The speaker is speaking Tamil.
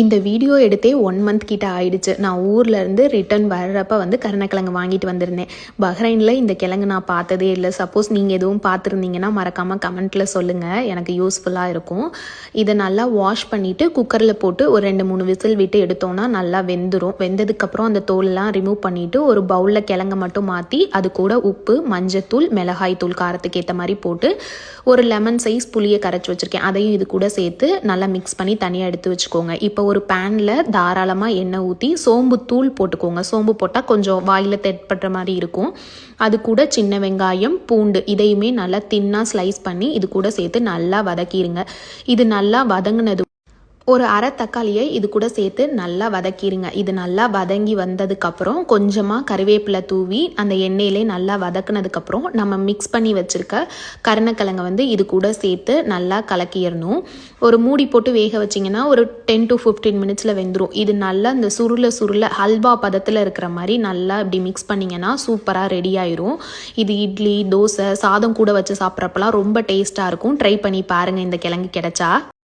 இந்த வீடியோ எடுத்தே ஒன் மந்த் கிட்ட ஆயிடுச்சு. நான் ஊர்ல இருந்து ரிட்டர்ன் வர்றப்ப வந்து கருணக்கிழங்கு வாங்கிட்டு வந்திருந்தேன். பஹ்ரைனில் இந்த கிழங்கு நான் பார்த்ததே இல்லை. சப்போஸ் நீங்கள் எதுவும் பார்த்துருந்தீங்கன்னா மறக்காமல் கமெண்ட்டில் சொல்லுங்கள் எனக்கு யூஸ்ஃபுல்லாக இருக்கும். இதை நல்லா வாஷ் பண்ணிவிட்டு குக்கரில் போட்டு ஒரு ரெண்டு மூணு விசில் விட்டு எடுத்தோன்னா நல்லா வெந்துடும் வெந்ததுக்கப்புறம் அந்த தோலெல்லாம் ரிமூவ் பண்ணிவிட்டு ஒரு பவுலில் கிழங்கு மட்டும் மாற்றி அது கூட உப்பு மஞ்சத்தூள் மிளகாய் தூள் காரத்துக்கு ஏற்ற மாதிரி போட்டு ஒரு லெமன் சைஸ் புளியை கரைச்சி வச்சுருக்கேன். அதையும் இது கூட சேர்த்து நல்லா மிக்ஸ் பண்ணி தனியாக எடுத்து வச்சுக்கோங்க. இப்போ இப்போ ஒரு பேனில் தாராளமாக எண்ணெய் ஊற்றி சோம்பு தூள் போட்டுக்கோங்க. சோம்பு போட்டால் கொஞ்சம் வாயில் தெட்படுற மாதிரி இருக்கும். அது கூட சின்ன வெங்காயம் பூண்டு இதையுமே நல்லா தின்னாக ஸ்லைஸ் பண்ணி இது கூட சேர்த்து நல்லா வதக்கிடுங்க இது நல்லா வதங்கினது ஒரு அரை தக்காளியை இது கூட சேர்த்து நல்லா வதக்கிடுங்க இது நல்லா வதங்கி வந்ததுக்கப்புறம் கொஞ்சமாக கருவேப்பிலை தூவி அந்த எண்ணெயிலே நல்லா வதக்குனதுக்கப்புறம் நம்ம மிக்ஸ் பண்ணி வச்சுருக்க கருணக்கிழங்கை வந்து இது கூட சேர்த்து நல்லா கலக்கிடணும். ஒரு மூடி போட்டு வேக வச்சிங்கன்னா ஒரு டென் டு ஃபிஃப்டீன் மினிட்ஸில் வெந்துடும் இது நல்லா இந்த சுருள சுருள ஹல்வா பதத்தில் இருக்கிற மாதிரி நல்லா இப்படி மிக்ஸ் பண்ணிங்கன்னா சூப்பராக ரெடி ஆயிரும். இது இட்லி தோசை சாதம் கூட வச்சு சாப்பிட்றப்பெல்லாம் ரொம்ப டேஸ்ட்டாக இருக்கும். ட்ரை பண்ணி பாருங்கள் இந்த கிழங்கு கிடச்சா.